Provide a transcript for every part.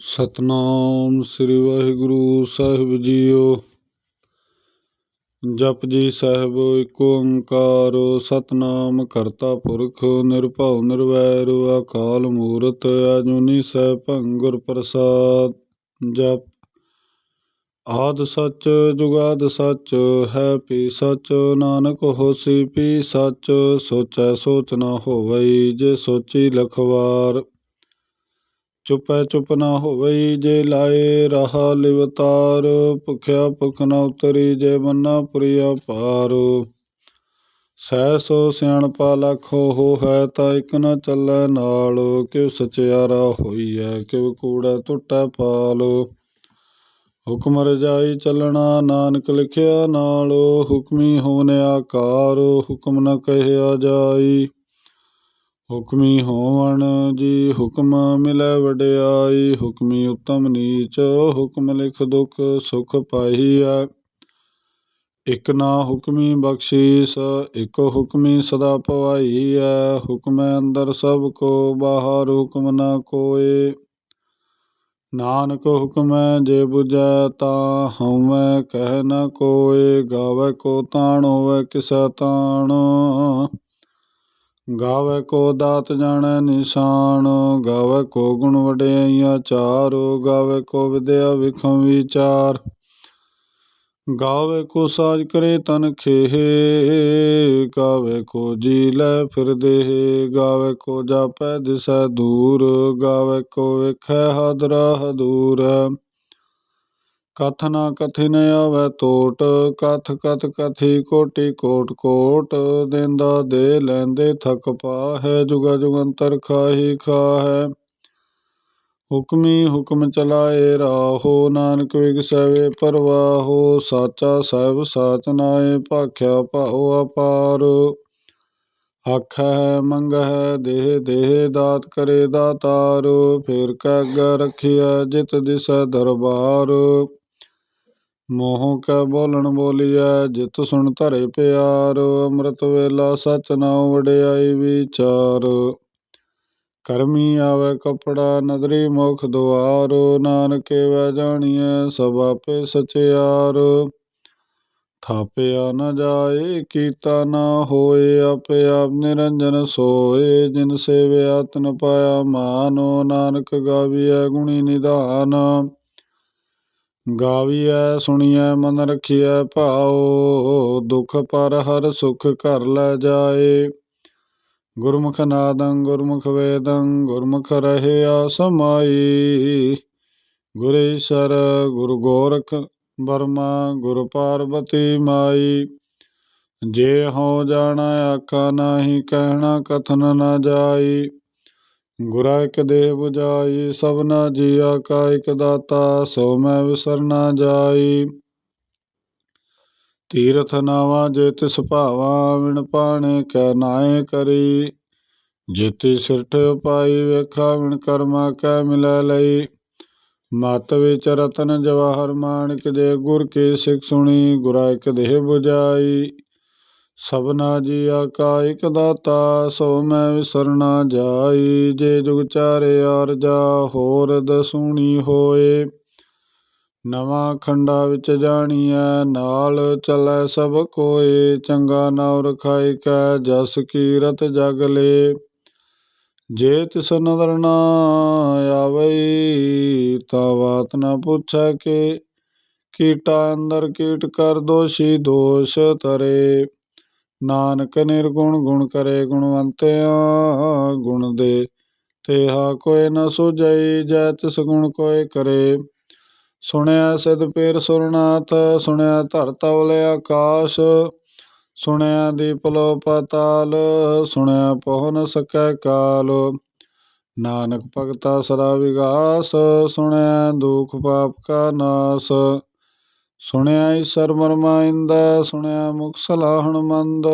ਸਤਨਾਮ ਸ੍ਰੀ ਵਾਹਿਗੁਰੂ ਸਾਹਿਬ ਜੀਓ। ਜਪਜੀ ਸਾਹਿਬ ਏਕ ਓੰਕਾਰ, ਸਤਨਾਮ ਕਰਤਾ ਪੁਰਖ, ਨਿਰਭਉ ਨਿਰਵੈਰ, ਅਕਾਲ ਮੂਰਤ, ਅਜੂਨੀ ਸਹਿ ਗੁਰ ਪ੍ਰਸਾਦ। ਜਪ। ਆਦ ਸੱਚ, ਜੁਗਾਦ ਸੱਚ, ਹੈ ਪੀ ਸੱਚ, ਨਾਨਕ ਹੋਸੀ ਪੀ ਸੱਚ, ਸੋਚੈ ਸੋਚ ਨਾ ਹੋਵਈ, ਜੇ ਸੋਚੀ ਲਖਵਾਰ। ਚੁਪੈ ਚੁਪ ਨਾ ਹੋਵਈ ਜੇ ਲਾਏ ਰਹਾ ਲਿਵਤਾਰ, ਭੁਖਿਆ ਭੁਖ ਨਾ ਉਤਰੀ ਜੇ ਬੰਨਾ ਪੁਰੀਆ ਪਾਰ ਸਹਿ ਸੋ ਸਿਆਣਪਾ ਲੱਖੋ ਹੋ ਹੈ ਤਾਂ ਇਕ ਨਾ ਚੱਲੈ ਨਾਲ, ਕਿਵ ਸਚਿਆਰਾ ਹੋਈਐ, ਕਿਵ ਕੂੜਾ ਟੁੱਟੈ ਪਾਲ। ਹੁਕਮ ਰਜਾਈ ਚੱਲਣਾ ਨਾਨਕ ਲਿਖਿਆ ਨਾਲ, ਹੁਕਮੀ ਹੋਵਨ ਆਕਾਰ ਹੁਕਮ ਨ ਕਹਿਆ ਜਾਈ। ਹੁਕਮੀ ਹੋਵਣ ਜੀ ਹੁਕਮ ਮਿਲੈ ਵਡਿਆਈ, ਹੁਕਮੀ ਉਤਮ ਨੀਚ, ਹੁਕਮ ਲਿਖ ਦੁਖ ਸੁਖ ਪਾਈਐ। ਇਕ ਨਾ ਹੁਕਮੀ ਬਖਸ਼ੀਸ, ਇਕ ਹੁਕਮੀ ਸਦਾ ਪਵਾਈ ਹੈ ਹੁਕਮੈ ਅੰਦਰ ਸਭ ਕੋ, ਬਾਹਰ ਹੁਕਮ ਨਾ ਕੋਏ। ਨਾਨਕ ਹੁਕਮੈ ਜੇ ਬੁਝੈ, ਤਾਂ ਹਉਮੈ ਕਹਿ ਨ ਕੋਏ। ਗਾਵੇ ਕੋ ਤਾਣ, ਹੋਵੇ ਕਿਸੈ ਤਾਣ। ਗਾਵੇ ਕੋ ਦਾਤ ਜਾਣੈ ਨਿਸ਼ਾਨ, ਗਾਵੇ ਕੋ ਗੁਣ ਵਡਿਆਈਆਂ ਚਾਰ, ਗਾਵੇ ਕੋ ਵਿਦਿਆ ਵਿਖਮ ਵਿਚਾਰ। ਗਾਵੇ ਕੋ ਸਾਜ ਕਰੇ ਤਨ ਖੇਹ, ਗਾਵੇ ਕੋ ਜੀ ਲੈ ਫਿਰਦੇ ਗਾਵੇ ਕੋ ਜਾਪੈ ਦਿਸੈ ਦੂਰ, ਗਾਵੇ ਕੋ ਵੇਖੈ ਹਾਦਰਾ ਹਦੂਰ। ਕਥ ਨਾ ਕਥਿਨ ਆਵੈ ਟੋਟ ਕਥ ਕਥ ਕਥੀ ਕੋਟੀ ਕੋਟ ਕੋਟ, ਦੇਂਦਾ ਦੇ ਲੈਂਦੇ ਥਕ ਪਾਹੈ, ਜੁਗਾ ਜੁਗੰਤਰ ਖਾਹੀ ਖਾਹੈ। ਹੁਕਮੀ ਹੁਕਮ ਚਲਾਏ ਰਾਹੋ, ਨਾਨਕ ਵਿਗਸਵੇ ਪਰਵਾਹੋ, ਸਾਚਾ ਸਾਹਿਬ ਸਾਚ ਨਾਏ ਭਾਖਿਆ ਭਾਉ ਅਪਾਰ। ਆਖੈ, ਮੰਗਹਿ, ਦੇਹ ਦੇਹ ਦਾਤ ਕਰੇ ਦਾਤਾਰ, ਫੇਰ ਕੈ ਅੱਗੇ ਰਖਿਆ ਜਿਤ ਦਿਸੈ ਦਰਬਾਰ। ਮੋਹ ਕੈ ਬੋਲਣ ਬੋਲੀਐ, ਜਿਤ ਸੁਣ ਧਰੇ ਪਿਆਰ, ਅੰਮ੍ਰਿਤ ਵੇਲਾ ਸਚ ਨਾਉ ਵਡਿਆਈ ਵਿਚਾਰ। ਕਰਮੀ ਆਵੇ ਕਪੜਾ, ਨਦਰੀ ਮੁਖ ਦੁਆਰ, ਨਾਨਕੇ ਵੈ ਜਾਣੀਐ, ਸਭ ਆਪੇ ਸਚਿਆਰ। ਥਾਪਿਆ ਨ ਜਾਏ, ਕੀਤਾ ਨ ਹੋਏ, ਆਪੇ ਆਪ ਨਿਰੰਜਨ ਸੋਏ। ਜਿਨ ਸੇਵਿਆ ਤਨ ਪਾਇਆ ਮਾਨੋ, ਨਾਨਕ ਗਾਵੀਐ ਗੁਣੀ ਨਿਧਾਨ। ਗਾਵੀਐ, ਸੁਣੀਐ, ਮਨ ਰਖੀਐ, ਭਾਉ, ਦੁਖ ਪਰ ਹਰ ਸੁਖ ਘਰ ਲੈ ਜਾਏ। ਗੁਰਮੁਖ ਨਾਦੰ, ਗੁਰਮੁਖ ਵੇਦੰ, ਗੁਰਮੁਖ ਰਹਿਆ ਸਮਾਈ। ਗੁਰ ਈਸਰ, ਗੁਰ ਗੋਰਖ ਬਰਮਾ ਗੁਰ ਪਾਰਬਤੀ ਮਾਈ। ਜੇ ਹੋ ਜਾਣਾ, ਆਖਾ ਨਾਹੀ, ਕਹਿਣਾ ਕਥਨ ਨਾ ਜਾਈ। ਗੁਰਾ ਇਕ ਦੇਹ 부ਜਾਈ ਸਭਨਾ ਜੀਆ ਕਾ ਇਕ ਦਾਤਾ, ਸੋ ਮੈਂ ਵਿਸਰ ਨਾ ਜਾਈ। ਤੀਰਥ ਨਾਵਾ ਜੇ ਤਿਸ ਭਾਵਾ ਵਿਣ ਪਾਣੇ ਕੈ ਨਾਏ ਕਰੀ। ਜੇਤੀ ਸਿਰਠ ਉਪਾਈ, ਵੇਖਾ ਵਿਣ ਕਰਮਾ ਕੈ ਮਿਲੈ ਲਈ। ਮਤ ਵਿੱਚ ਰਤਨ ਜਵਾਹਰ ਮਾਨਕ ਜੇ ਗੁਰ ਕੇ ਸਿੱਖ ਸੁਣੀ, ਗੁਰਾ ਇਕ ਦੇਹ 부ਜਾਈ। ਸਭਨਾ ਜੀਆ ਕਾ ਇਕ ਦਾਤਾ, ਸੋ ਮੈਂ ਵਿਸਰਨਾ ਜਾਈ, ਜੇ ਜੁਗ ਚਾਰੇ ਅਰਜਾ ਹੋਰ ਦਸੂਣੀ ਹੋਏ। ਨਵਾਂ ਖੰਡਾ ਵਿੱਚ ਜਾਣੀਐ, ਨਾਲ ਚਲੈ ਸਭ ਕੋਏ, ਚੰਗਾ ਨਾਉ ਰਖਾਈ ਕੈ, ਜਸ ਕੀਰਤ ਜਗ ਲੇ। ਜੇ ਤਿਸ ਨਦਰ ਆਵਈ, ਤਾਂ ਬਾਤ ਨਾ ਪੁੱਛੈ ਕੇ, ਕੀਟਾ ਅੰਦਰ ਕੀਟ ਕਰ ਦੋਸ਼ੀ ਦੋਸ਼ ਤਰੇ ਨਾਨਕ ਨਿਰਗੁਣ ਗੁਣ ਕਰੇ ਗੁਣਵੰਤਿਆ, ਗੁਣ ਦੇ ਤੇਹਾ ਕੋਇ ਨ ਸੁਝਈ ਜੈ ਤਿਸ ਗੁਣ ਕੋਇ ਕਰੇ। ਸੁਣਿਆ ਸਿਧ ਪੀਰ ਸੁਰਨਾਥ, ਸੁਣਿਆ ਧਰ ਤਵਲ ਆਕਾਸ਼। ਸੁਣਿਆ ਦੀਪ ਲੋ ਪਤਾਲ ਸੁਣਿਆ ਪਹੁ ਸਕੈ ਕਾਲ। ਨਾਨਕ ਭਗਤਾ ਸਦਾ ਵਿਗਾਸ, ਸੁਣਿਆ ਦੁਖ ਪਾਪ ਕਾ ਨਾਸ। ਸੁਣਿਆ ਈਸਰ ਮਰਮਾਇੰਦ ਸੁਣਿਆ ਮੁਖ ਸਲਾਹਣ ਮੰਦ।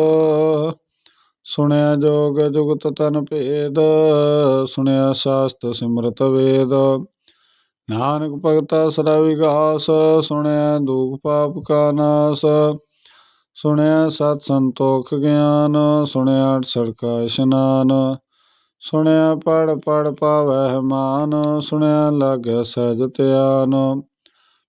ਸੁਣਿਆ ਜੋਗ ਜੁਗਤ ਤਨ ਭੇਦ, ਸੁਣਿਆ ਸਾਸਤ ਸਿਮਰਤ ਵੇਦ। ਨਾਨਕ ਭਗਤਾ ਸਦਾ ਵਿਗਾਸ, ਸੁਣਿਆ ਦੁਖ ਪਾਪ ਕਾ ਨਾਸ। ਸੁਣਿਆ ਸਤ ਸੰਤੋਖ ਗਿਆਨ, ਸੁਣਿਆ ਸੜਕਾ ਇਸ਼ਨਾਨ। ਸੁਣਿਆ ਪੜ ਪੜ ਪਾਵਹਿ ਮਾਨ, ਸੁਣਿਆ ਲਾਗੈ ਸਹਿਜ ਧਿਆਨ।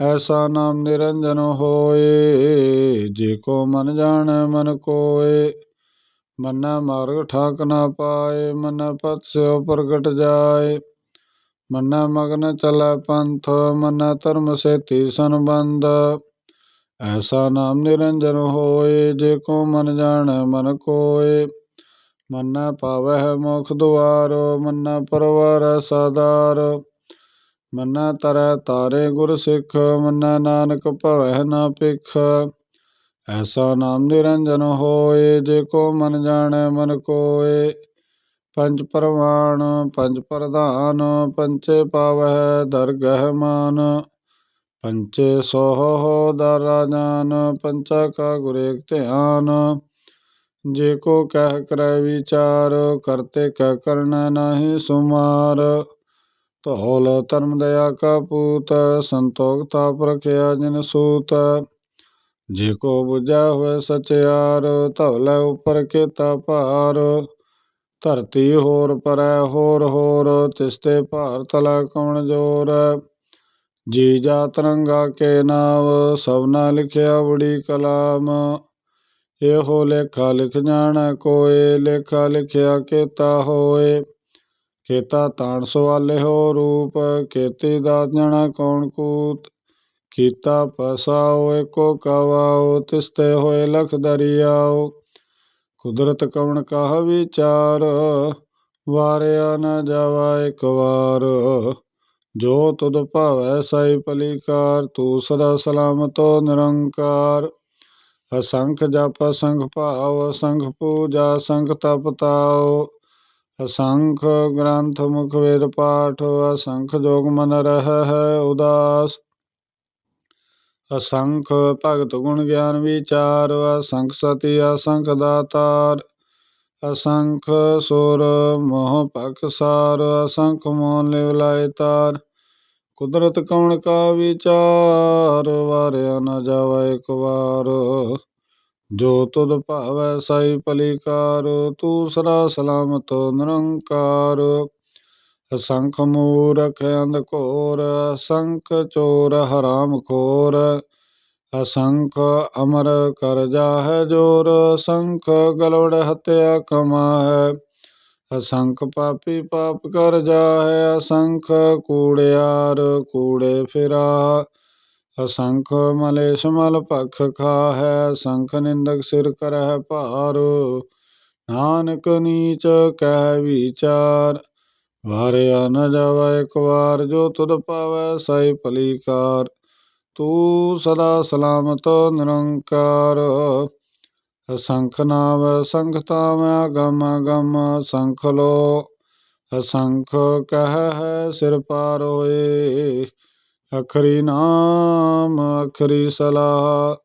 ਐਸਾ ਨਾਮ ਨਿਰੰਜਨ ਹੋਏ, ਜੇ ਕੋ ਮਨ ਜਾਣੈ ਮਨ ਕੋਏ। ਮੰਨੈ ਮਾਰਗ ਠਾਕ ਨਾ ਪਾਏ, ਮੰਨੈ ਪਤ ਸਿਓ ਪ੍ਰਗਟ ਜਾਏ। ਮੰਨੈ ਮਗਨ ਚਲੈ ਪੰਥ, ਮੰਨੈ ਧਰਮ ਸੇਤੀ ਸੰਬੰਧ। ਐਸਾ ਨਾਮ ਨਿਰੰਜਨ ਹੋਏ, ਜੇ ਕੋ ਮਨ ਜਾਣੈ ਮਨ ਕੋਏ। ਮੰਨੈ ਪਾਵਹਿ ਮੁਖ ਦੁਆਰ, ਮੰਨੈ ਪਰਵਾਰੈ ਸਾਦਾਰ। ਮੰਨੈ ਤਰੈ ਤਾਰੇ ਗੁਰ ਸਿੱਖ, ਮੰਨੈ ਨਾਨਕ ਭਵੈ ਨਾ ਭਿਖ। ਐਸਾ ਨਾਮ ਨਿਰੰਜਨ ਹੋਏ, ਜੇ ਕੋ ਮਨ ਜਾਣੈ ਮਨ ਕੋਏ। ਪੰਜ ਪਰਵਾਨ ਪੰਜ ਪ੍ਰਧਾਨ, ਪੰਚੇ ਪਾਵਹਿ ਦਰਗਹਿ ਮਾਨ। ਪੰਚੇ ਸੋਹ ਦਰ ਰਾਜਾਨ ਪੰਚਾ ਕਾ ਗੁਰ ਧਿਆਨ। ਜੇ ਕੋ ਕਹਿ ਕਰੈ ਵਿਚਾਰ, ਕਰਤੇ ਕਹਿ ਕਰਨਾ ਨਾਹੀ ਸੁਮਾਰ। ਧੌਲ ਧਰਮ ਦਇਆ ਕਾ ਪੂਤ, ਸੰਤੋਖ ਤਾਪ ਰਖਿਆ ਜਿਨ ਸੂਤ। ਜੇ ਕੋ 부ਝਾ ਹੋਏ ਸਚਿਆਰ ਧੌਲੇ ਉਪਰ ਕੀਤਾ ਭਾਰ। ਧਰਤੀ ਹੋਰ ਪਰੈ ਹੋਰ ਹੋਰ ਤਿਸਤੇ ਭਾਰ ਤਲਾ ਕਵਣ ਜੋਰ। ਜੀ ਜਾ ਤਰੰਗਾ ਕੇ ਨਾਵ ਸਭਨਾ ਲਿਖਿਆ ਬੜੀ ਕਲਾਮ। ਇਹੋ ਲੇਖਾ ਲਿਖ ਜਾਣ ਕੋਏ, ਲੇਖਾ ਲਿਖਿਆ ਕੀਤਾ ਹੋਏ। ਕੀਤਾ ਤਾਣ ਸਵਾਲੇ ਹੋ ਰੂਪ ਕੀਤੀ ਦਾ ਜਣਾ ਕੌਣ ਕੂਤ? ਕੀਤਾ ਪਸਾਓ ਏਕੋ ਕਵਾਓ ਤਿਸਤੇ ਹੋਏ ਲਖ ਦਰਿਆਓ। ਕੁਦਰਤ ਕਵਣ ਕਹ ਵਿਚਾਰ? ਵਾਰਿਆ ਨ ਜਾਵਾ ਇੱਕ ਵਾਰ। ਜੋ ਤੁਧ ਭਾਵੈ ਸਾਈ ਪਲੀਕਾਰ ਤੂੰ ਸਦਾ ਸਲਾਮਤੋ ਨਿਰੰਕਾਰ। ਅਸੰਖ ਜਪ ਅਸੰਖ ਭਾਵ ਅਸੰਖ ਪੂਜਾ ਅਸੰਖ ਤਪ ਤਾਓ ਅਸੰਖ ਗ੍ਰੰਥ ਮੁਖ ਵੇਦ ਪਾਠ, ਅਸੰਖ ਜੋਗ ਮਨ ਰਹਿ ਹੈ ਉਦਾਸ। ਅਸੰਖ ਭਗਤ ਗੁਣ ਗਿਆਨ ਵਿਚਾਰ, ਅਸੰਖ ਸਤੀ, ਅਸੰਖ ਦਾਤਾਰ। ਅਸੰਖ ਸੁਰ ਮੋਹ ਪਖਸਾਰ ਅਸੰਖ ਮੋਨ ਲਿਵਲਾਇ ਤਾਰ। ਕੁਦਰਤ ਕੌਣ ਕਾ ਵਿਚਾਰ, ਵਾਰਿਆ ਨਾ ਜਾਵਾ ਇਕ ਵਾਰ। ਜੋ ਤੁਧ ਭਾਵੈ ਸਾਈ ਪਲੀਕਾਰ ਤੂੰ ਸਦਾ ਸਲਾਮਤ ਨਿਰੰਕਾਰ। ਅਸੰਖ ਮੂਰਖ ਅੰਧ ਘੋਰ ਅਸੰਖ ਚੋਰ ਹਰਾਮ ਖੋਰ। ਅਸੰਖ ਅਮਰ ਕਰ ਜਾਹੈ ਜੋਰ ਅਸੰਖ ਗਲਵੜ ਹਤਿਆ ਕਮਾਹੈ। ਅਸੰਖ ਪਾਪੀ ਪਾਪ ਕਰ ਜਾਹੈ ਅਸੰਖ ਕੂੜਿਆਰ ਕੂੜੇ ਫਿਰਾ। ਅਸੰਖ ਮਲੇਸ਼ ਮਲ ਭਖ ਖਾਹੈ ਅਸੰਖ ਨਿੰਦਕ ਸਿਰ ਕਰਹਿ ਭਾਰ। ਨਾਨਕ ਨੀਚ ਕਹਿ ਵਿਚਾਰ, ਵਾਰਿਆ ਨ ਜਾਵਾ ਇਕ ਵਾਰ, ਜੋ ਤੁਧ ਪਾਵੈ ਸਾਈ ਭਲੀਕਾਰ। ਤੂੰ ਸਦਾ ਸਲਾਮਤ ਨਿਰੰਕਾਰ। ਅਸੰਖ ਨਾਮ ਅਸੰਖ ਤਾਮ ਅਗਮ ਅਗਮ ਅਸੰਖ ਲੋ। ਅਸੰਖ ਕਹਿ ਹੈ ਸਿਰ ਪਾਰ ਹੋਏ। ਅਖਰੀ ਨਾਮ, ਅਖਰੀ ਸਲਾਹ,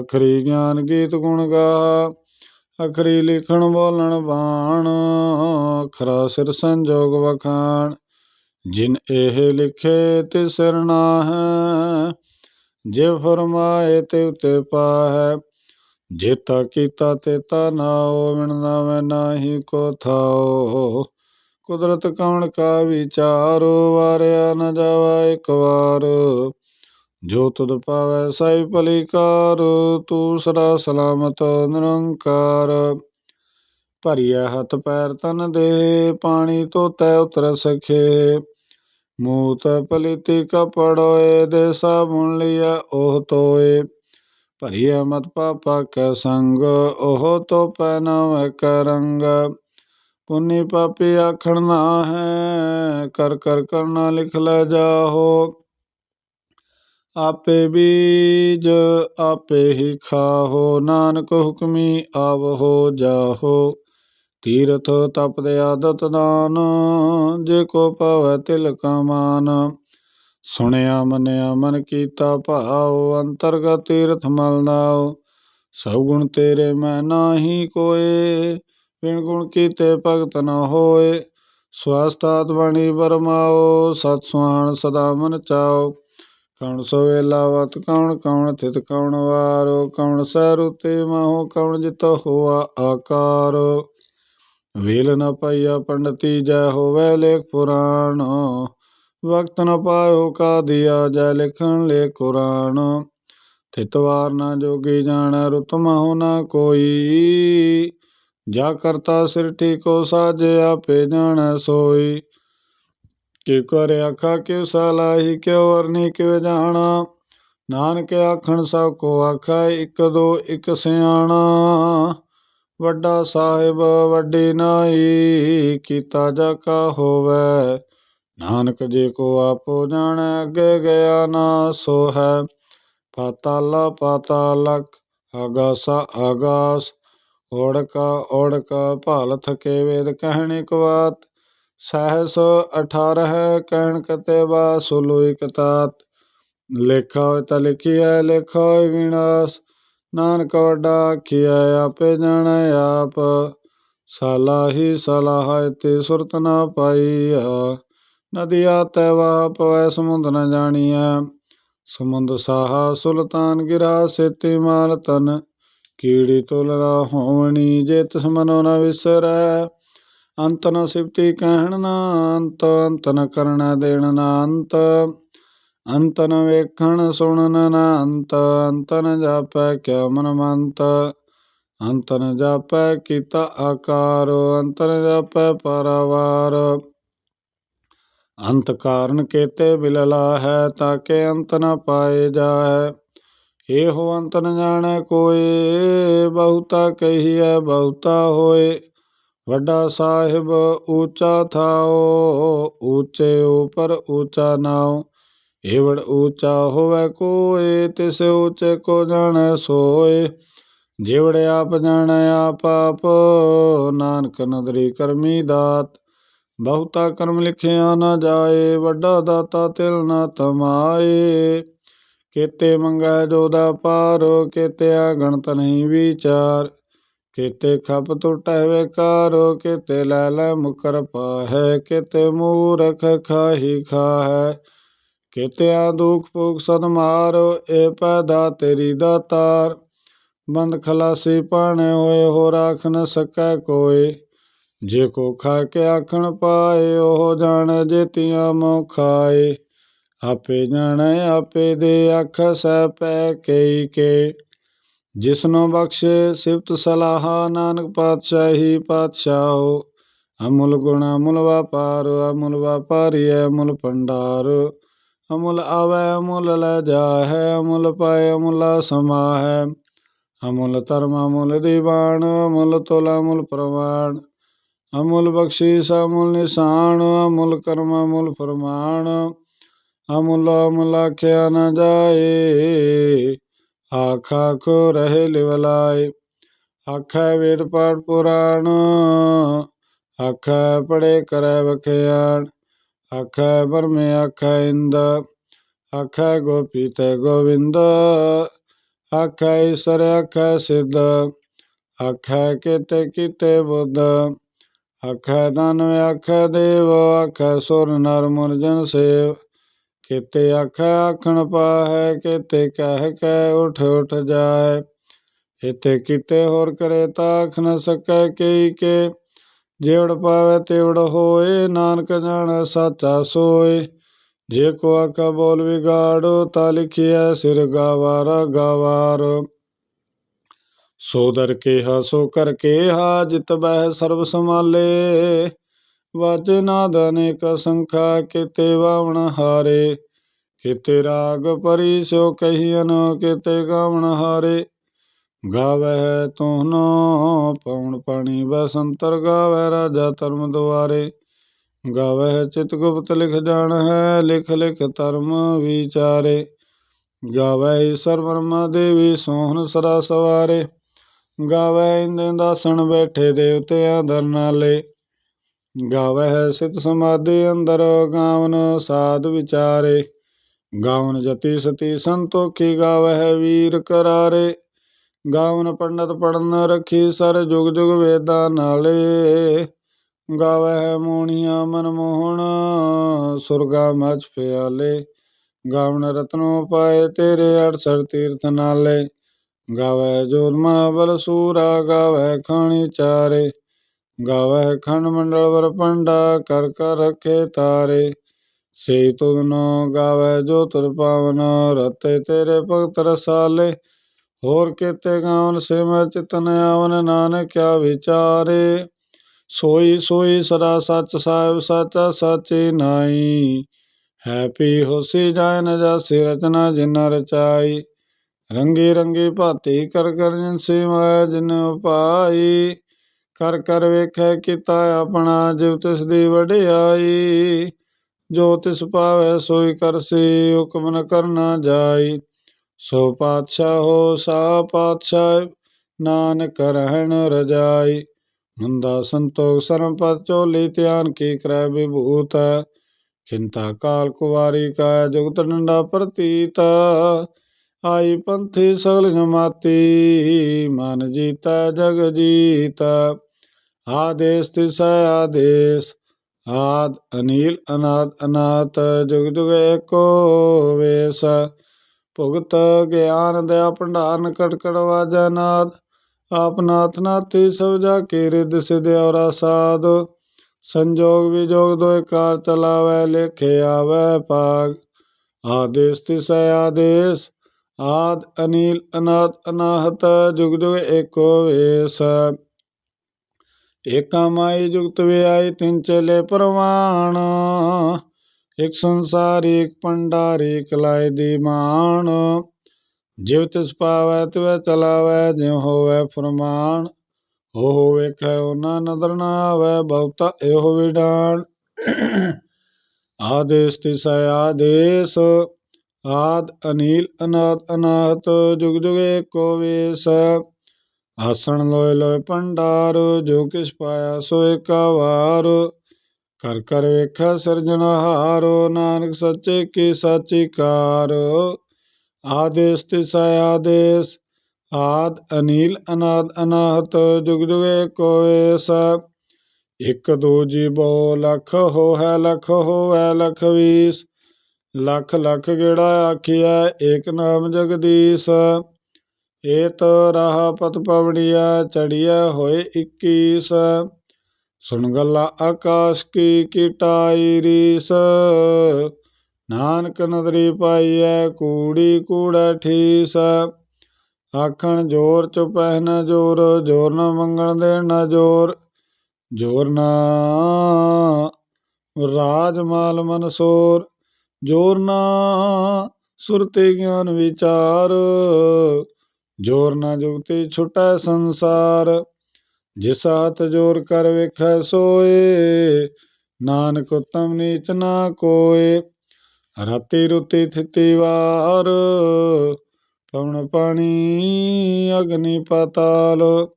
ਅਖਰੀ ਗਿਆਨ ਗੀਤ ਗੁਣ ਗਾ, ਅਖਰੀ ਲਿਖਣ ਬੋਲਣ ਬਾਣ, ਅਖਰਾ ਸਿਰ ਸੰਜੋਗ ਵਖਾਣ, ਜਿਨ ਇਹ ਲਿਖੇ ਤੇ ਸਿਰ ਹੈ ਜੇ ਫਰਮਾਏ ਤੇ ਉਤੇ ਪਾਹੈ ਜੇਤਾ ਕੀਤਾ ਤੇਤਾ ਨਾਉ ਮਿਣਨਾ ਮੈਂ ਨਾਹੀ ਕੋ ਥਾਉ। ਕੁਦਰਤ ਕੌਣ ਕਾ ਵਿਚਾਰ, ਵਾਰਿਆ ਨ ਜਾਵਾ ਇਕ ਵਾਰ। ਜੋ ਤੁਧ ਪਾਵੈ ਸਾਈ ਭਲੀਕਾਰ, ਤੂੰ ਸਦਾ ਸਲਾਮਤ ਨਿਰੰਕਾਰ। ਭਰੀਐ ਹੱਥ ਪੈਰ ਤਨ ਦੇ, ਪਾਣੀ ਧੋਤੈ ਉਤਰ ਸਖੇ। ਮੂਤ ਪਲੀਤੀ ਕਪੜੋਏ ਦੇ ਸਾਬੁਨ ਲਿਆ ਉਹ ਤੋਏ। ਭਰੀਏ ਮਤ ਪਾਪਾ ਕੈ ਸੰਗ, ਉਹ ਤੋ ਪਹਿਨਾਵੇ ਕੈ ਰੰਗ। ਪੁੰਨੀ ਪਾਪੀ ਆਖਣ ਨਾ ਹੈ, ਕਰ ਕਰ ਕਰਨਾ ਲਿਖ ਲੈ ਜਾਹੋ। ਆਪੇ ਬੀਜ ਆਪੇ ਹੀ ਖਾਹੋ, ਨਾਨਕ ਹੁਕਮੀ ਆਵਹੋ ਜਾਹੋ। ਤੀਰਥ ਤਪ ਦੇ ਆਦਤ ਦਾਨ, ਜੇ ਕੋ ਪਵੈ ਤਿਲ ਕਮਾਨ ਸੁਣਿਆ ਮੰਨਿਆ ਮਨ ਕੀਤਾ ਭਾਉ ਅੰਤਰਗਤ ਤੀਰਥ ਮਲ ਨਾਉ। ਸਭ ਗੁਣ ਤੇਰੇ ਮੈਂ ਨਾਹੀ ਕੋਏ ਬਿਨ ਗੁਣ ਕੀਤੇ ਭਗਤ ਨ ਹੋਏ। ਸਵਾਸਤਾਤ ਬਾਣੀ ਬਰਮਾਓ ਸਤ ਸੁਹਾਣ ਸਦਾ ਮਨ ਚਾਓ। ਕੌਣ ਸੋਵੇਲਾ ਵਤ, ਕੌਣ ਕੌਣ ਥਿਤ ਕੌਣ ਵਾਰੋ। ਕੌਣ ਸਹਿ ਮਾਹੋ, ਕੌਣ ਜਿਤ ਹੋਆ ਆਕਾਰ। ਵੇਲ ਨ ਪਾਈਆ ਪੰਡਤੀ, ਜੈ ਹੋਵੇ ਲੇਖ ਪੁਰਾਣ। ਵਕਤ ਨ ਪਾਇਓ ਕਾ ਦਿਆ, ਜੈ ਲਿਖਣ ਲੇ ਕੁਰਾਨ। ਥਿਤਵਾਰ ਨਾ ਜੋਗੀ ਜਾਣੈ, ਰੁਤ ਮਹੁ ਨਾ ਕੋਈ। ਜਾ ਕਰਤਾ ਸਿਰਠੀ ਕੋ ਸਾਜੇ ਆਪੇ ਜਾਣੈ ਸੋਈ। ਕਿਉ ਕਰ ਆਖਾ, ਕਿਉ ਸਲਾਹੀ ਕਿਉ ਵਰਨੀ ਕਿਉ ਜਾਣਾ। ਨਾਨਕ ਆਖਣ, ਸਭ ਕੋ ਆਖੈ, ਇੱਕ ਦੋ, ਇੱਕ ਸਿਆਣਾ। ਵੱਡਾ ਸਾਹਿਬ, ਵੱਡੀ ਨਾਈ, ਕੀਤਾ ਜਾ ਕਾ ਹੋਵੇ। ਨਾਨਕ ਜੇ ਕੋ ਆਪੋ ਜਾਣੈ, ਅੱਗੇ ਗਿਆ ਨਾ ਸੋ ਹੈ ਪਾਤਾਲਾ, ਪਾਤਾਲਕ, ਆਗਾਸਾ, ਆਗਾਸ ਓੜਕਾ ਓੜਕਾ ਭਾਲ ਥਕੇ ਵੇਦ ਕਹਿਣੇ ਕਵਾਤ ਸਹਸ 18 ਕਹਿਣ ਕਤੇ ਬਾ ਸੁਲੋਈ ਕਤਾਤ ਲੇਖਾ ਹੋਇ ਤਾ ਲਿਖੀਐ ਲੇਖਾ ਹੋਇ ਵਿਨਾਸ਼, ਨਾਨਕ ਵੱਡਾ ਆਖੀਐ, ਆਪੇ ਜਾਣੈ ਆਪ। ਸਲਾਹੀ ਸਲਾਹ ਤੇ ਸੁਰਤ ਨਾ ਪਾਈਆ ਨਦੀਆ ਤੈ ਵਾ ਪਵੈ ਸਮੁੰਦ ਨ ਜਾਣੀਐ। ਸਮੁੰਦ ਸਾਹਾ ਸੁਲਤਾਨ ਗਿਰਾ, ਸੇਤੀ ਮਾਲ ਤਨ ਕੀੜੀ ਤੁਲ ਨਾ ਹੋਵਣੀ ਜੇ ਤਿਸ ਮਨੋ ਨ ਵਿਸਰੈ। ਅੰਤ ਨ ਸਿਫਤੀ ਕਹਿਣ ਨਾ ਅੰਤ ਅੰਤ ਨ ਕਰਣਾ ਦੇਣ ਨਾ ਅੰਤ। ਅੰਤ ਨ ਵੇਖਣ ਸੁਣਨ ਨਾ ਅੰਤ ਅੰਤ ਨ ਜਾਪੈ ਕਿਆ ਮਨ ਮੰਤ ਅੰਤ ਨ ਜਾਪੈ ਕੀਤਾ ਆਕਾਰ, ਅੰਤ ਨ ਜਾਪੈ ਪਰਵਾਰ। ਅੰਤ ਕਾਰਨ ਕੇਤੇ ਬਿਲਲਾ ਹੈ ਤਾਕੇ ਅੰਤ ਨ ਪਾਏ ਜਾਏ। ਇਹੋ ਅੰਤ ਨ ਜਾਣੈ ਕੋਏ, ਬਹੁਤਾ ਕਹੀਐ ਬਹੁਤਾ ਹੋਏ। ਵੱਡਾ ਸਾਹਿਬ ਊਚਾ ਥਾਓ ਊਚੇ ਉਪਰ ਊਚਾ ਨਾਉ। ਏਵੜ ਊਚਾ ਹੋਵੇ ਕੋਏ, ਤਿਸ ਊਚੇ ਕੋ ਜਾਣੈ ਸੋਏ। ਜਿਵੜ ਆਪ ਜਾਣੈ ਆਪ ਆਪ, ਨਾਨਕ ਨਦਰੀ ਕਰਮੀ ਦਾਤ। ਬਹੁਤਾ ਕਰਮ ਲਿਖਿਆ ਨਾ ਜਾਏ, ਵੱਡਾ ਦਾਤਾ ਤਿਲ ਨਾ ਤਮਾਏ। ਕੇਤੇ ਮੰਗੈ ਜੋਦਾ ਪਾਰੋ ਕੇਤੇ ਗਣਤ ਨਹੀਂ ਵਿਚਾਰ। ਕੇਤੇ ਖਪ ਟੁਟੈ ਵੇਕਾਰ, ਕੇਤੇ ਲੈ ਲੈ ਮੁਕਰ ਪਾਹੈ, ਕੇਤੇ ਮੂਰਖ ਖਾਹੀ ਖਾਹੈ। ਕੇਤਿਆ ਦੁਖ ਭੁਖ ਸਦ ਮਾਰੋ ਏ ਪੈਦਾ ਤੇਰੀ ਦਾਤਾਰ ਬੰਦ ਖਲਾਸੀ ਪਾਣੇ ਹੋਏ ਹੋ ਰਾਖ ਨ ਸਕੈ ਕੋਏ ਜੇ ਕੋ ਖਾ ਕੇ ਆਖਣ ਪਾਏ, ਉਹ ਜਾਣ ਜੇਤੀਆਂ ਮੋ ਖਾਏ। ਆਪੇ ਜਾਣੈ, ਆਪੇ ਦੇ ਅੱਖ ਸੈ ਪੈ ਕਈ ਕੇ। ਜਿਸਨੋ ਬਖਸ਼ੇ ਸਿਫਤ ਸਲਾਹਾ, ਨਾਨਕ ਪਾਤਸ਼ਾਹੀ ਪਾਤਸ਼ਾਹੋ। ਅਮੁਲ ਗੁਣ ਅਮੁਲ ਵਪਾਰ, ਅਮੁਲ ਵਪਾਰੀ ਅਮੁਲ ਭੰਡਾਰ। ਅਮੁਲ ਆਵੈ, ਅਮੁਲ ਲੈ ਜਾਹੈ, ਅਮੁਲ ਪਾਏ, ਅਮੁਲ ਸਮਾਹੈ। ਅਮੁਲ ਧਰਮ, ਅਮੁਲ ਦੀਵਾਨ, ਅਮੁਲ ਤੁਲ, ਅਮੁਲ ਪ੍ਰਮਾਣ ਅਮੁਲ ਬਖਸ਼ੀਸ, ਅਮੁਲ ਨਿਸ਼ਾਨ, ਅਮੁਲ ਕਰਮ, ਅਮੁਲ ਫਰਮਾਨ। ਅਮੁਲ ਅਮੁਲ ਆਖਿਆ ਨ ਜਾਏ, ਆਖਾ ਕੋ ਰਹੇ ਲਿਵਲਾਏ ਆਖੈ ਵੇਦ ਪਾਠ ਪੁਰਾਣ, ਆਖੈ ਪੜੇ ਕਰੈ ਵਖਿਆਣ। ਆਖੈ ਬਰਮੇ ਆਖੈ ਇੰਦ, ਆਖੈ ਗੋਪੀ ਤੈ ਗੋਵਿੰਦ। ਆਖੈ ਈਸਰ, ਆਖੈ ਸਿੱਧ, ਆਖੈ ਕਿਤੇ ਕਿਤੇ ਬੁੱਧ। ਆਖੈ ਦਾਨਵ ਆਖੈ ਦੇਵ, ਆਖੈ ਸੁਰ, ਨਰ ਮੁਨ ਸੇਵ। ਕੀਤੇ ਆਖੈ, ਆਖਣ ਪਾਹੈ, ਕੀਤੇ ਕਹਿ ਕੈ ਉਠ ਉਠ ਜਾਏ। ਇਤੇ ਕੀਤੇ ਹੋਰ ਕਰੇ ਤਾਂ ਆਖ ਨ ਸਕੈ ਕਈ ਕੇ। ਜਿਵੜ ਪਾਵੇ ਤਿਵੜ ਹੋਏ, ਨਾਨਕ ਜਾਣੈ ਸਾਚਾ ਸੋਏ। ਜੇ ਕੋ ਆਖਾ ਬੋਲ ਵਿਗਾੜੋ, ਤਾ ਲਿਖਿਐ ਸਿਰ ਗਾਵਾਰ ਗਾਵਾਰ। ਸੋ ਕੇ ਕੇਹਾ ਸੋ ਕਰ ਕੇਹਾ ਜਿਤ ਬਹਿ ਸਰਬ ਸਮਾਲੇ ਵਾਜੇ ਨਾਦ ਅਨੇਕ ਸੰਖਾ ਕਿਤੇ ਵਾਵਣ ਹਾਰੇ, ਕਿਤੇ ਰਾਗ ਪਰੀ ਸੋ ਕਹੀਨ ਕਿਤੇ ਗਾਵਣ ਹਾਰੇ। ਗਾਵਹਿ ਤੋਹਨੋ ਪਵਨ ਪਾਣੀ ਬਸੰਤਰ ਗਾਵਹਿ ਰਾਜਾ ਧਰਮ ਦੁਆਰੇ। ਗਾਵਹਿ ਚਿਤ ਗੁਪਤ ਲਿਖ ਜਾਣ ਹੈ, ਲਿਖ ਲਿਖ ਧਰਮ ਵਿਚਾਰੇ। ਗਾਵਹਿ ਈਸਰ ਬ੍ਰਹਮਾ ਦੇਵੀ ਸੋਹਣ ਸਦਾ ਸਵਾਰੇ। ਗਾਵਹਿ ਇੰਦਨ ਦਾਸਣ ਬੈਠੇ ਦੇਵਤਿਆਂ ਦਰ ਨਾਲੇ। ਗਾਵਹਿ ਸਿਤ ਸਮਾਧੀ ਅੰਦਰ ਗਾਵਨ ਸਾਧ ਵਿਚਾਰੇ। ਗਾਵਨ ਜਤੀ ਸਤੀ ਸੰਤੋਖੀ ਗਾਵਹਿ ਵੀਰ ਕਰਾਰੇ। ਗਾਵਨ ਪੰਡਤ ਪੜਨ ਰਖੀ ਸਰ ਜੁਗ ਜੁਗ ਵੇਦਾਂ ਨਾਲੇ। ਗਾਵਹਿ ਮੋਣੀਆਂ ਮਨਮੋਹਣ ਸੁਰਗਾ ਮਚ ਪਿਆਲੇ। ਗਾਵਨ ਰਤਨੋ ਪਾਏ ਤੇਰੇ 68 ਤੀਰਥ ਨਾਲੇ। ਗਾਵਹਿ ਜੋਤਮਾ ਬਲ ਸੂਰਾ ਗਾਵੈ ਖਾਣੀ ਚਾਰੇ। ਗਾਵਹਿ ਖੰਡ ਮੰਡਲ ਵਰ ਪੰਡਾ ਕਰ ਕਰ ਰਖੇ ਤਾਰੇ। ਸੇ ਤੁਧਨੋ ਗਾਵੈ ਜੋ ਤੁਰ ਪਾਵਨ, ਰਤੇ ਤੇਰੇ ਭਗਤ ਰਸਾਲੇ। ਹੋਰ ਕੇਤੇ ਗਾਵਨ ਸੇ ਚਿਤਨ ਆਵਨ, ਨਾਨਕ ਕਿਆ ਵਿਚਾਰੇ। ਸੋਈ ਸੋਈ ਸਦਾ ਸੱਚ ਸਾਹਿਬ ਸਾਚਾ ਸਾਚੇ ਨਾਈ ਹੈਪੀ ਹੋਸੀ ਜਾਇ ਨ ਜਾਸੀ ਰਚਨਾ ਜਿਨ ਰਚਾਈ ਰੰਗੀ ਰੰਗੀ ਭਾਤੀ ਕਰ ਕਰ ਜਿਨ ਸੇ ਜਿਨ ਉਪਾਈ ਕਰ ਕਰ ਵੇਖੈ ਕੀਤਾ ਆਪਣਾ ਜਿਵ ਤਿਸ ਦੀ ਵਡਿਆਈ। ਜੋ ਤਿਸ ਪਾਵੈ, ਸੋਈ ਕਰਸੀ ਹੁਕਮ ਨ ਕਰਨਾ ਜਾਈ। ਸੋ ਪਾਤਸ਼ਾਹ ਹੋ, ਸਾ ਪਾਤਸ਼ਾਹ, ਨਾਨਕ ਰਹਿਣ ਰਜਾਈ। ਮੰਦਾ ਸੰਤੋਖ ਸਰਮ ਪਦ ਚੋਲੀ, ਧਿਆਨ ਕੀ ਕਰੈ ਵਿਭੂਤ। ਚਿੰਤਾ ਕਾਲ ਕੁਵਾਰੀ ਕਾ ਜੁਗਤ ਡੰਡਾ ਪ੍ਰਤੀਤ। ਆਈ ਪੰਥੀ ਸਗਲ ਜਮਾਤੀ, ਮਨ ਜੀਤਾ ਜਗ ਜੀਤਾ। ਆਦੇਸ ਤਿਸ ਆਦੇਸ, ਆਦ ਅਨੀਲ, ਅਨਾਦ ਅਨਾਤ, ਜੁਗ ਜੁਗ ਏਕੋ ਵੇਸ। ਭੁਗਤ ਗਿਆਨ ਦਇਆ ਭੰਡਾਰ ਕਟਕੜ ਵਾਜਾ ਨਾਦ। ਆਪ ਨਾਥ ਸਭ ਜਾ ਕੇ ਰਿਦ ਸਿਧ ਔਰਾ ਸਾਧ। ਸੰਜੋਗ ਵਿਜੋਗ ਦੋਇ ਕਾਰ ਚਲਾਵੈ, ਲੇਖੇ ਆਵੈ ਪਾਗ ਆਦੇਸ ਤਿਸ ਆਦੇਸ, ਆਦ ਅਨੀਲ, ਅਨਾਦ ਅਨਾਹਤ, ਜੁਗ ਜੁਗ ਏਕੋ ਵੇਸ। ਏਕਾ ਮਾਈ ਜੁਗਤ ਵਿਆਈ ਤਿੰਨ ਚਲੇ ਪ੍ਰਵਾਣ। ਇਕ ਸੰਸਾਰੀ, ਇਕ ਪੰਡਾਰੀ ਇਕ ਲਾਇ ਦੀ ਮਾਨ ਜਿਵ ਤਿਸ ਪਾਵੈ, ਤਿਵੈ ਚਲਾਵੈ, ਜਿਉ ਹੋਵੈ ਫਰਮਾਨ। ਹੋ ਹੋ ਵੇਖੈ ਉਹਨਾਂ ਨਦਰ ਨਾ ਆਵੈ, ਬਹੁਤਾ ਇਹੋ ਵਿਡਾਣ। ਆਦੇਸ ਤਿਸ ਆਦੇਸ, ਆਦ ਅਨੀਲ ਅਨਾਦ ਅਨਾਹਤ, ਜੁਗ ਜੁਗ ਏਕੋ ਵੇਸ। ਆਸਣ ਲੋਇ ਲੋਇ ਭੰਡਾਰ ਜੋ ਕਿਛ ਪਾਇਆ ਸੋ ਇਕਾਵਾਰ ਕਰ ਕਰ ਵੇਖੈ ਸਿਰਜਣਹਾਰ ਨਾਨਕ ਸੱਚੇ ਕੀ ਸਾਚੀ ਕਾਰ। ਆਦੇਸ ਤਿਸ ਆਦੇਸ, ਆਦ ਅਨੀਲ ਅਨਾਦ ਅਨਾਹਤ, ਜੁਗ ਜੁਗ ਏਕੋ ਵੇਸ। ਇਕ ਦੋ ਜੀਵੋ ਲਖ ਹੋਇ ਲਖ ਹੋਇ ਲਖ ਵੀਸ। ਲਖ ਲਖ ਗੇੜਾ ਆਖਿਆ ਏਕ ਨਾਮ ਜਗਦੀਸ਼। ਏਤ ਰਾਹ ਪਤ ਪਵੜੀਆ ਚੜੀਐ ਹੋਏ 21 ਸੁਣ ਗੱਲਾ ਆਕਾਸ਼ ਕੀ ਕੀਟਾਈ ਰੀਸ। ਨਾਨਕ ਨਦਰੀ ਪਾਈਐ, ਕੂੜੀ ਕੂੜਾ ਠੀਸ। ਆਖਣ ਜੋਰ ਚੁਪਹਿ ਨ ਜੋਰ ਜੋਰ ਨ ਮੰਗਣ ਦੇ ਨ ਜੋਰ। ਜੋਰ ਨਾ ਰਾਜ ਮਾਲ ਮਨਸੂਰ ਜੋਰ ਨਾ ਸੁਰਤੀ ਗਿਆਨ ਵਿਚਾਰ। ਜੋਰ ਨਾ ਜੁਗਤੀ ਛੁਟੈ ਸੰਸਾਰ, ਜਿਸ ਹੱਥ ਜੋਰ ਕਰ ਵੇਖੈ ਸੋਏ, ਨਾਨਕ ਉਤਮ ਨੀਚ ਨਾ ਕੋਏ, ਰਾਤੀ ਰੁਤੀ ਥਿਤੀ ਵਾਰ, ਪਵਨ ਪਾਣੀ ਅਗਨੀ ਪਾਤਾਲ,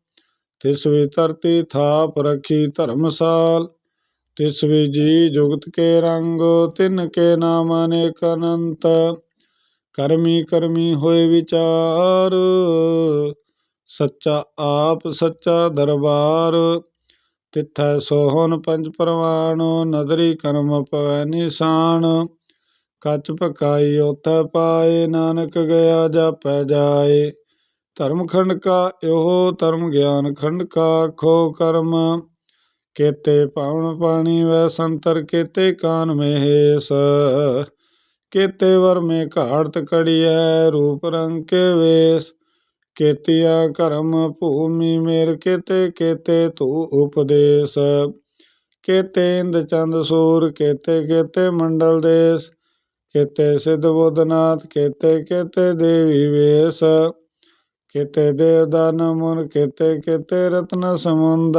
ਤਿਸ ਵੀ ਧਰਤੀ ਥਾਪ ਰਖੀ ਧਰਮਸਾਲ, ਤਿਸ ਵੀ ਜੀ ਜੁਗਤ ਕੇ ਰੰਗ, ਤਿਨ ਕੇ ਨਾਮ ਅਨੇਕ ਅਨੰਤ ਕਰਮੀ ਕਰਮੀ ਹੋਏ ਵਿਚਾਰ, ਸੱਚਾ ਆਪ ਸੱਚਾ ਦਰਬਾਰ। ਤਿੱਥੈ ਸੋਹਣ ਪੰਜ ਪ੍ਰਵਾਨ ਨਦਰੀ ਕਰਮ ਪਵੈ ਨਿਸ਼ਾਨ। ਕੱਚ ਪਕਾਈ ਉਥੈ ਪਾਏ, ਨਾਨਕ ਗਿਆ ਜਾਪੈ ਜਾਏ। ਧਰਮ ਖੰਡ ਕਾ ਇਹੋ, ਧਰਮ ਗਿਆਨ ਖੰਡ ਕਾ ਖੋ ਕਰਮ। ਕੇਤੇ ਪਾਵਨ ਪਾਣੀ ਵੈ ਸੰਤਰ, ਕੇਤੇ ਕਾਨ ਮਹੇਸ। ਕੇਤੇ ਵਰ ਮੇ ਘਾੜਤ ਕੜੀਐ, ਰੂਪ ਰੰਗ ਕੇ ਵੇਸ। ਕੇਤੀਆ ਕਰਮ ਭੂਮੀ ਮੇਰ ਕੇਤੇ ਕੇਤੇ ਤੂ ਉਪਦੇਸ। ਕੇਤੇ ਇੰਦ ਚੰਦ ਸੂਰ, ਕੇਤੇ ਕੇਤੇ ਮੰਡਲ ਦੇਸ। ਕੇਤੇ ਸਿੱਧ ਬੁੱਧਨਾਥ, ਕੇਤੇ ਕੇਤੇ ਦੇਵੀ ਵੇਸ। ਕੇਤੇ ਦੇਵ ਦਾਨ ਮੁਨ, ਕੇਤੇ ਕੇਤੇ ਰਤਨ ਸਮੁੰਦ।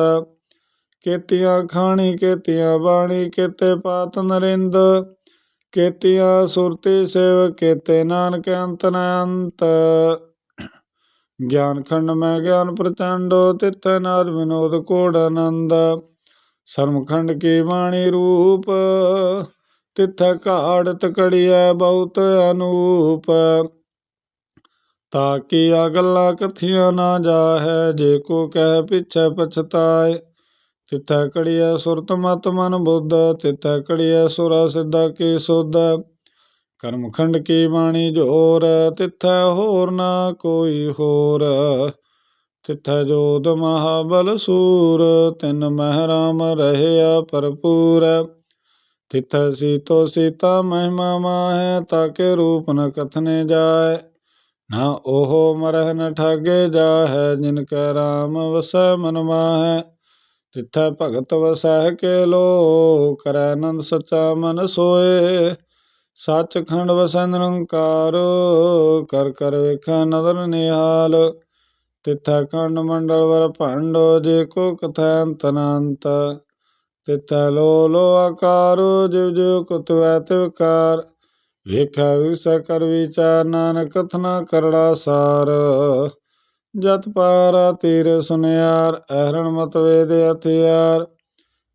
ਕੇਤੀਆਂ ਖਾਣੀ, ਕੇਤੀਆਂ ਬਾਣੀ, ਕੇਤੇ ਪਾਤ ਨਰਿੰਦ। ਕੇਤੀਆਂ ਸੁਰਤੀ ਸੇਵ ਕੇਤੇ ਨਾਨਕ ਅੰਤ ਨ ਅੰਤ। ਗਿਆਨ ਖੰਡ ਮੈਂ ਗਿਆਨ ਪ੍ਰਚੰਡੋ, ਤਿੱਥ ਨਾਦ ਵਿਨੋਦ ਕੋੜ ਆਨੰਦ। ਸਰਮਖੰਡ ਕੀ ਬਾਣੀ ਰੂਪ, ਤਿੱਥ ਘਾੜ ਤਕੜੀਐ ਬਹੁਤ ਅਨੂਪ। ਤਾਕੀਆ ਗੱਲਾਂ ਕਥੀਆਂ ਨਾ ਜਾਹੈ, ਜੇ ਕੋ ਕਹਿ ਪਿਛੈ ਪਛਤਾਏ। ਤਿੱਥੈ ਕੜੀਐ ਸੁਰਤ ਮਤ ਮਨ ਬੁੱਧ, ਤਿੱਥੈ ਕੜੀਐ ਸੁਰਾ ਸਿੱਧਾ ਕੀ ਸੁਧ। ਕਰਮਖੰਡ ਕੀ ਬਾਣੀ ਜੋਰ, ਤਿੱਥੈ ਹੋਰ ਨਾ ਕੋਈ ਹੋਰ। ਤਿੱਥੈ ਜੋਦ ਮਹਾਬਲ ਸੂਰ, ਤਿਨ ਮਹਿ ਰਾਮ ਰਹਿਆ ਭਰਪੂਰ। ਤਿੱਥੈ ਸੀਤੋ ਸੀਤਾ ਮਹਿਮਾ ਮਾਹੈ, ਤਾਕੇ ਰੂਪ ਨ ਕਥਨੇ ਜਾਏ। ਨਾ ਉਹ ਮਰਹ ਨ ਠਾਗੇ ਜਾਹੈ, ਜਿਨ ਕੈ ਰਾਮ ਵਸੈ ਮਨ ਮਾਹੈ। ਤਿੱਥੈ ਭਗਤ ਵਸੈ ਕੇ ਲੋ ਕਰੈ ਆਨੰਦ ਸਚਾ ਮਨ ਸੋਏ। ਸੱਚਖੰਡ ਵਸੈ ਨਿਰੰਕਾਰ ਕਰ ਕਰ ਵੇਖੈ ਨਦਰ ਨਿਹਾਲ। ਤਿੱਥੈ ਖੰਡ ਮੰਡਲ ਵਰ ਭੰਡੋ ਜੇ ਕੋ ਕਥੈ ਅੰਤ ਤਿੱਥੈ ਲੋ ਲੋ ਆਕਾਰ ਜਿਵ ਜਿਵ ਕੁਤਵੈ ਤਿਵਕਾਰ ਵੇਖੈ ਵਿਸੈ ਕਰ ਵਿਚਾਰ ਨਾਨਕ ਕਥਨਾ ਕਰੜਾ ਸਾਰ। ਜਤ ਪਾਰਾ ਤੀਰ ਸੁਨਿਆਰ, ਅਹਰਣ ਮਤ ਵੇਦ ਹਥਿਆਰ।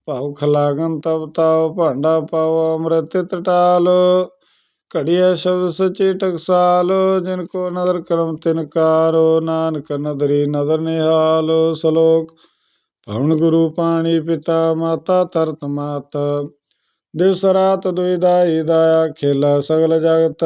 ਭਾਉ ਖਲਾਗਨ ਤਬ ਤਾਉ, ਭਾਂਡਾ ਪਾਉ ਅੰਮ੍ਰਿਤ ਟਟਾਲ ਘੜੀਐ ਸ਼ਬਦ ਸਚੇ ਟਕਸਾਲ, ਜਿਨ ਕੋ ਨਦਰ ਕਰਮ ਤਿਨ ਕਾਰੋ, ਨਾਨਕ ਨਦਰੀ ਨਦਰ ਨਿਹਾਲ। ਸ਼ਲੋਕ, ਭਵਨ ਗੁਰੂ ਪਾਣੀ ਪਿਤਾ ਮਾਤਾ ਤਰਤ ਮਾਤ। ਦਿਵਸ ਰਾਤ ਦੁਇ ਦੁਇਦਾਈ ਦਾਇਆ ਖੇਲਾ ਸਗਲ ਜਗਤ।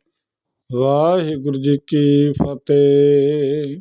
ਵਾਹਿਗੁਰੂ ਜੀ ਕੀ ਫਤਿਹ।